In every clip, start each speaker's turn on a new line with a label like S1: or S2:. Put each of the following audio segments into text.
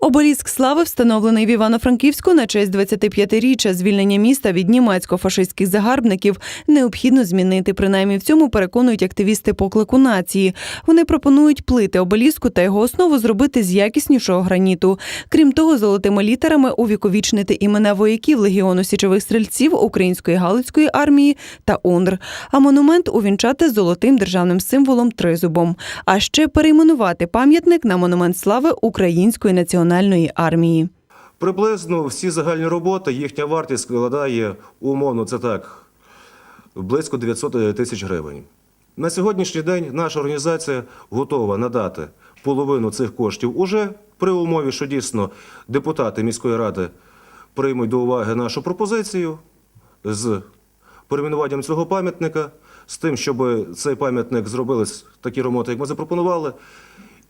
S1: Обеліск слави встановлений в Івано-Франківську на честь 25-річчя звільнення міста від німецько-фашистських загарбників необхідно змінити. Принаймні в цьому переконують активісти поклику нації. Вони пропонують плити обеліску та його основу зробити з якіснішого граніту. Крім того, золотими літерами увіковічнити імена вояків легіону січових стрільців Української Галицької армії та УНР. А монумент увінчати золотим державним символом тризубом. А ще перейменувати пам'ятник на монумент слави Української національної армії.
S2: Приблизно всі загальні роботи, їхня вартість складає умовно, це так, близько 900 тисяч гривень. На сьогоднішній день наша організація готова надати половину цих коштів уже при умові, що дійсно депутати міської ради приймуть до уваги нашу пропозицію з перейменуванням цього пам'ятника, з тим, щоб цей пам'ятник зробили такі роботи, як ми запропонували.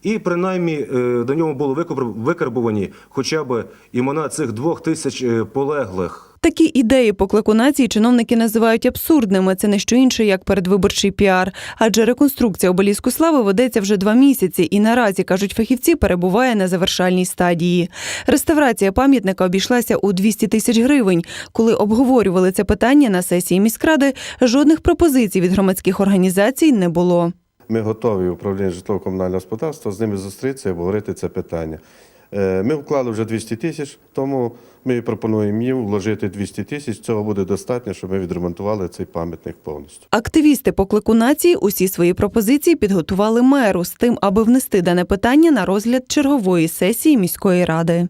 S2: І принаймні е, на ньому були викарбувані хоча б імена цих двох тисяч е, полеглих.
S1: Такі ідеї поклику нації чиновники називають абсурдними. Це не що інше, як передвиборчий піар. Адже реконструкція обеліску слави ведеться вже два місяці, і наразі кажуть фахівці, перебуває на завершальній стадії. Реставрація пам'ятника обійшлася у 200 тисяч гривень. Коли обговорювали це питання на сесії міськради, жодних пропозицій від громадських організацій не було.
S3: Ми готові управління житлово-комунального господарства з ними зустрітися і обговорити це питання. Е, Ми вклали вже 200 тисяч, тому ми пропонуємо їм вложити 200 тисяч. Цього буде достатньо, щоб ми відремонтували цей пам'ятник повністю.
S1: Активісти поклику нації усі свої пропозиції підготували меру з тим, аби внести дане питання на розгляд чергової сесії міської ради.